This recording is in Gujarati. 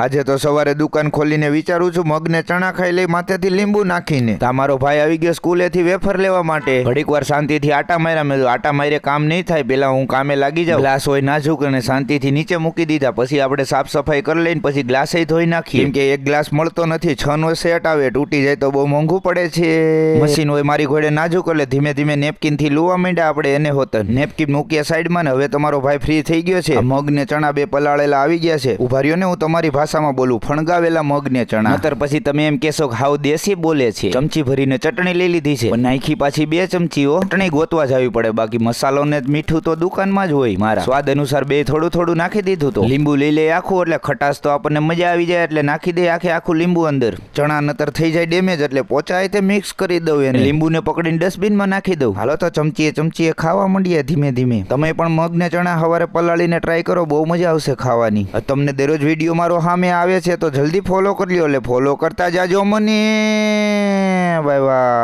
આજે તો સવારે દુકાન ખોલીને વિચારું છું, મગને ચણા ખાઈ લઈ માથેથી લીંબુ નાખીને. તમારો ભાઈ આવી ગયો સ્કૂલેથી વેફર લેવા માટે. ઘડીક વાર શાંતિથી આટા માર્યા, મેં આટા મારે કામ નહીં થાય, પેલા હું કામે લાગી જાઉં. ગ્લાસ હોય નાજુક અને શાંતિથી નીચે મૂકી દીધા. પછી આપણે સાફ સફાઈ કરી લઈને પછી ગ્લાસે ધોઈ નાખીએ. કેમ કે એક ગ્લાસ મળતો નથી છ નો સેટ આવે, તૂટી જાય તો બહુ મોંઘું પડે છે. મશીન હોય મારી ઘોડે નાજુક, એટલે ધીમે ધીમે નેપકિનથી લુવા માંડ્યા આપણે એને હોત નેપકિન મૂક્યા સાઈડમાં ને હવે તમારો ભાઈ ફ્રી થઈ ગયો છે. મગને ચણા બે પલાળેલા આવી ગયા છે. ઊભા રહ્યો ને હું તમારી ભાષામાં બોલું ફણગાવેલા મગને ચણા. નતર પછી તમે એમ કહેશો કે હાવ દેશી બોલે છે. ચમચી ભરીને ચટણી લઈ લીધી છે. નાખી પાછી બે ચમચીઓ. ચટણી ગોતવા જવી પડે. બાકી મસાલો ને મીઠું તો દુકાનમાં જ હોય મારા. સ્વાદ અનુસાર બે થોડું થોડું નાખી દીધું તો. લીંબુ લઈ લે આખું એટલે ખટાશ તો આપણને મજા આવી જાય એટલે નાખી દે આખે આખું લીંબુ અંદર. ચણા નતર થઈ જાય ડેમેજ એટલે પોચાય તે મિક્સ કરી દઉં એને. લીંબુને પકડીને ડસ્ટબિનમાં નાખી દઉં. હાલો તો ચમચીએ ચમચીએ ખાવા માંડીએ ધીમે ધીમે. તમે પણ મગને ચણા હવારે પલાળીને ટ્રાય કરો. બહુ મજા આવશે ખાવાની. તમને દરરોજ વીડિયો મારો સામે આવે છે તો જલ્દી ફોલો કરી લો એટલે ફોલો કરતા જાજો મને. ભાઈ બાય